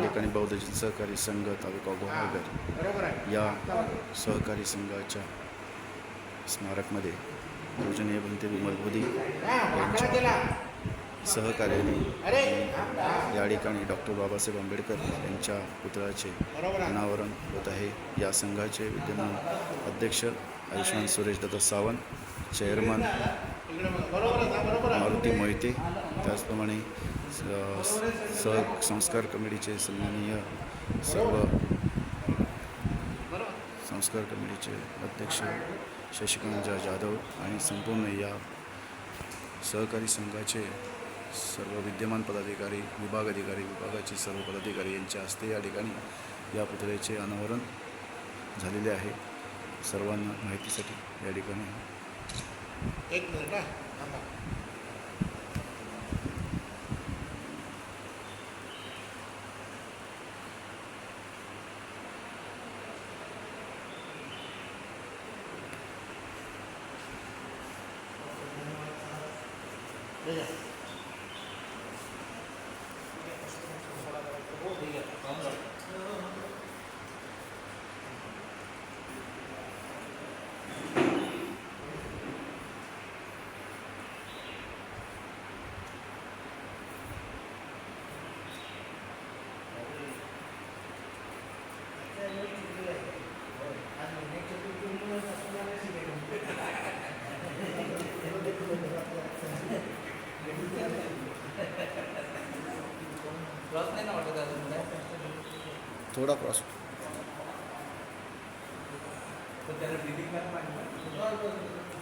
ठिकाणी बौद्ध सहकारी संघ तालुका गोहागर या सहकारी संघाच्या स्मारकमध्ये योजने बनते विमल मोदी सहकार्याने या ठिकाणी डॉक्टर बाबासाहेब आंबेडकर यांच्या पुतळ्याचे अनावरण होत आहे. या संघाचे विद्यमान अध्यक्ष आयुष्मान सुरेश दत्त सावंत चेअरमन इकडे माहिती. त्याचप्रमाणे स- सह संस्कार कमिटीचे सन्माननीय सर्व संस्कार कमिटीचे अध्यक्ष शशिकांत जाधव आणि संपूर्ण या सहकारी संघाचे सर्व विद्यमान पदाधिकारी विभाग अधिकारी विभागाचे सर्व पदाधिकारी यांच्या हस्ते या ठिकाणी या पुतळ्याचे अनावरण झालेले आहे. सर्वांना माहितीसाठी या ठिकाणी एक मिनिट ठीक आहे. थोडा क्रॉस तर त्याला डिलिंग करायला पाहिजे